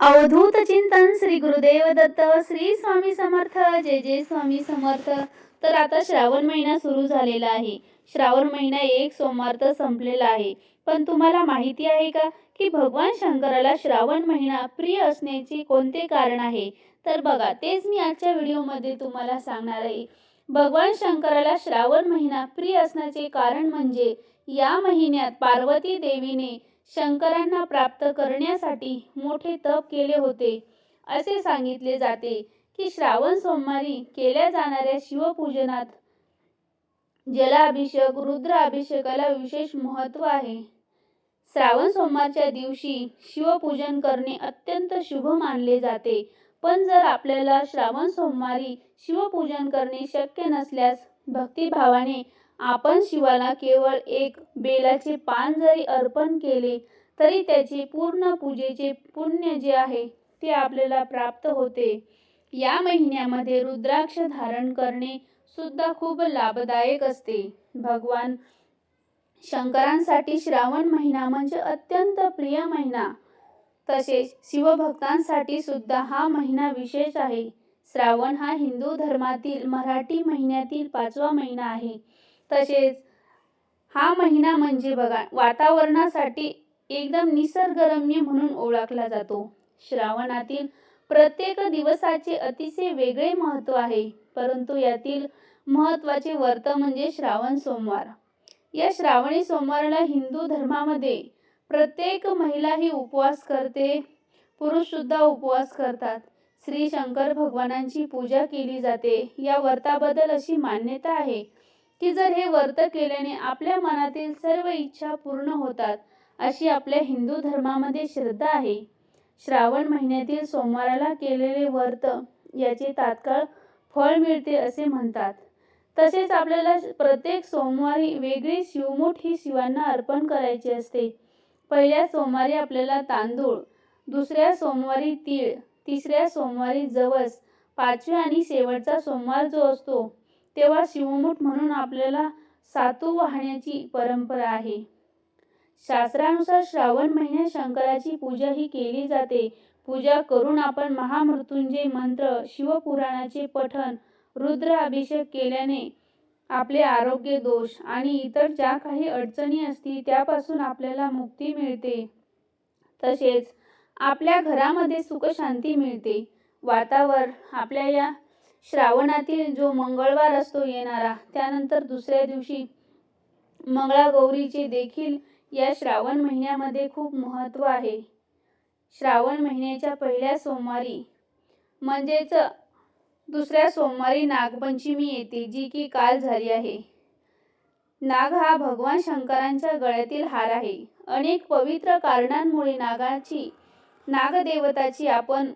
अवधूत चिंतन श्री गुरुदेव दत्त श्री स्वामी समर्थ जय जय स्वामी समर्थ. तर आता श्रावण महिना सुरू झालेला आहे. श्रावण महिना एक सोमवार तर संपलेला आहे. पण तुम्हाला माहिती आहे का की भगवान शंकराला श्रावण महिना प्रिय असण्याचे कोणते कारण आहे? तर बघा तेच मी आजच्या व्हिडिओमध्ये तुम्हाला सांगणार आहे. भगवान शंकराला श्रावण महिना प्रिय असण्याचे कारण म्हणजे या महिन्यात पार्वती देवीने शंकरांना प्राप्त करण्यासाठी मोठे तप केले होते. असे सांगितले जाते की श्रावण सोमवारी केल्या जाणाऱ्या शिवपूजनात जलाभिषेक रुद्राभिषेकाला विशेष महत्त्व आहे. श्रावण सोमवारच्या दिवशी शिवपूजन करणे अत्यंत शुभ मानले जाते. पण जर आपल्याला श्रावण सोमवारी शिवपूजन करणे शक्य नसल्यास भक्तिभावाने आपण शिवाला केवळ एक बेलाचे पान जरी अर्पण केले तरी त्याचे पूर्ण पूजेचे पुण्य जे आहे ते आपल्याला प्राप्त होते. या महिन्यामध्ये रुद्राक्ष धारण करणे सुद्धा खूप लाभदायक असते. भगवान शंकरांसाठी श्रावण महिना म्हणजे अत्यंत प्रिय महिना. तसेच शिवभक्तांसाठी सुद्धा हा महिना विशेष आहे. श्रावण हा हिंदू धर्मातील मराठी महिन्यातील पाचवा महिना आहे. तसेच हा महिना म्हणजे बघा वातावरणासाठी एकदम निसर्गरम्य म्हणून ओळखला जातो. श्रावणातील प्रत्येक दिवसाचे अतिशय वेगळे महत्त्व आहे परंतु यातील महत्त्वाचे व्रत म्हणजे श्रावण सोमवार. या श्रावणी सोमवारला हिंदू धर्मामध्ये प्रत्येक महिला ही उपवास करते पुरुष सुद्धा उपवास करतात. श्री शंकर भगवानांची पूजा केली जाते. या व्रताबद्दल अशी मान्यता आहे. की जर हे व्रत केल्याने आपल्या मनातील सर्व इच्छा पूर्ण होतात अशी आपल्या हिंदू धर्मामध्ये श्रद्धा आहे. श्रावण महिन्यातील सोमवाराला केलेले व्रत याचे तात्काळ फळ मिळते असे म्हणतात. तसेच आपल्याला प्रत्येक सोमवारी वेगळी शिवमूठ ही शिवांना अर्पण करायची असते. पहिल्या सोमवारी आपल्याला तांदूळ दुसऱ्या सोमवारी तीळ तिसऱ्या सोमवारी जवस पाचव्या आणि शेवटचा सोमवार जो असतो तेव्हा शिवमूठ म्हणून आपल्याला सातू वाहण्याची परंपरा आहे. शास्त्रानुसार श्रावण महिन्यात शंकराची पूजा ही केली जाते. पूजा करून आपण महामृत्युंजय मंत्र शिवपुराणाचे पठण रुद्र अभिषेक केल्याने आपले आरोग्य दोष आणि इतर ज्या काही अडचणी असतील त्यापासून आपल्याला मुक्ती मिळते. तसेच आपल्या घरामध्ये सुखशांती मिळते. वातावरण आपल्या या श्रावणातील जो मंगळवार असतो येणारा त्यानंतर दुसऱ्या दिवशी मंगळागौरीचे देखील या श्रावण महिन्यामध्ये खूप महत्त्व आहे. श्रावण महिन्याच्या पहिल्या सोमवारी म्हणजेच दुसऱ्या सोमवारी नागपंचमी येते जी की काल झाली आहे. नाग हा भगवान शंकरांच्या गळ्यातील हार आहे. अनेक पवित्र कारणांमुळे नागाची नागदेवताची आपण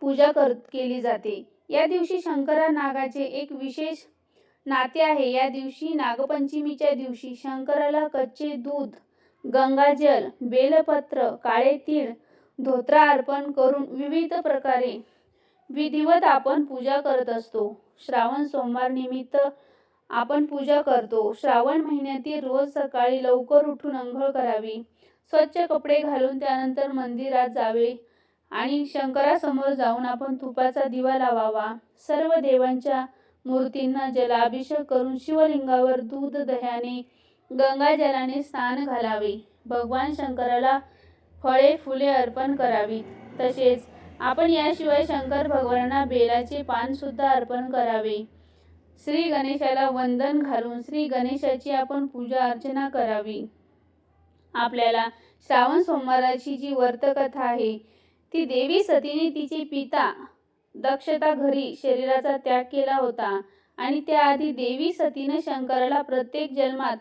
पूजा कर केली जाते. या दिवशी शंकरा नागाचे एक विशेष नाते आहे. या दिवशी नागपंचमीच्या दिवशी शंकराला कच्चे दूध गंगाजल बेलपत्र काळे तीळ धोत्रा अर्पण करून विविध प्रकारे विधिवत आपण पूजा करत असतो. श्रावण सोमवार निमित्त आपण पूजा करतो. श्रावण महिन्यातील रोज सकाळी लवकर उठून अंघोळ करावी. स्वच्छ कपडे घालून त्यानंतर मंदिरात जावे. आणि शंकरासमोर जाऊन आपण तुपाचा दिवा लावावा. सर्व देवांच्या मूर्तींना जलाभिषेक करून शिवलिंगावर दूध दह्याने गंगाजलाने स्नान घालावे. भगवान शंकराला फळे फुले अर्पण करावी तसेच आपण याशिवाय शंकर भगवानांना बेलाचे पानसुद्धा अर्पण करावे. श्री गणेशाला वंदन घालून श्री गणेशाची आपण पूजा अर्चना करावी. आपल्याला श्रावण सोमवाराची जी वर्तकथा आहे ती देवी सतीने तिचे पिता दक्षता घरी शरीराचा त्याग केला होता. आणि त्याआधी देवी सतीने शंकराला प्रत्येक जन्मात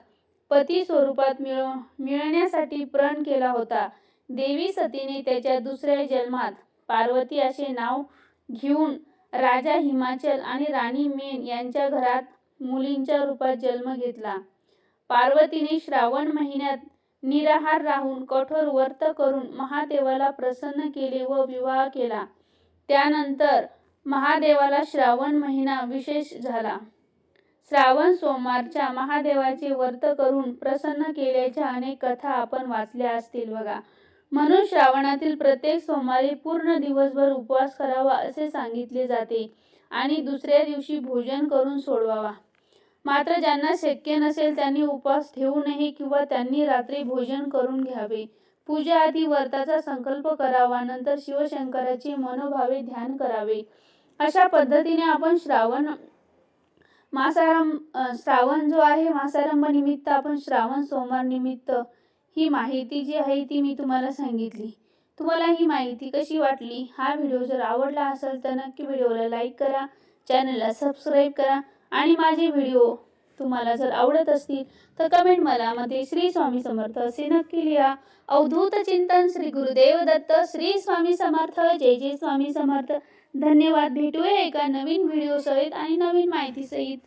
पती स्वरूपात मिळ मिळण्यासाठी प्रण केला होता. देवी सतीने त्याच्या दुसऱ्या जन्मात पार्वती असे नाव घेऊन राजा हिमाचल आणि राणी मेन यांच्या घरात मुलींच्या रूपात जन्म घेतला. पार्वतीने श्रावण महिन्यात निराहार राहून कठोर व्रत करून महादेवाला प्रसन्न केले व विवाह केला. त्यानंतर महादेवाला श्रावण महिना विशेष झाला. श्रावण सोमवारच्या महादेवाचे व्रत करून प्रसन्न केल्याच्या अनेक कथा आपण वाचल्या असतील बघा. म्हणून श्रावणातील प्रत्येक सोमवारी पूर्ण दिवसभर उपवास करावा असे सांगितले जाते आणि दुसऱ्या दिवशी भोजन करून सोडवावा. मात्र ज्यांना शक्य नसेल त्यांनी उपवास ठेवू नये किंवा त्यांनी रात्री भोजन करून घ्यावे. पूजा आधी व्रताचा संकल्प करावा नंतर शिवशंकराची मनोभावे ध्यान करावे. अशा पद्धतीने आपण श्रावण मासारंभ श्रावण जो आहे मासारंभ निमित्त आपण श्रावण सोमवार निमित्त ही माहिती जी आहे ती मी तुम्हाला सांगितली. तुम्हाला ही माहिती कशी वाटली? हा व्हिडिओ जर आवडला असेल तर नक्की व्हिडिओला लाईक करा चॅनलला सबस्क्राईब करा आणि माझे व्हिडिओ तुम्हाला जर आवडत असतील तर कमेंट मला मध्ये श्री स्वामी समर्थ असे नक्की लिहा. अवधूत चिंतन श्री गुरुदेव दत्त श्री स्वामी समर्थ जय जय स्वामी समर्थ. धन्यवाद भेटूया एका नवीन व्हिडिओ सहित आणि नवीन माहिती सहित.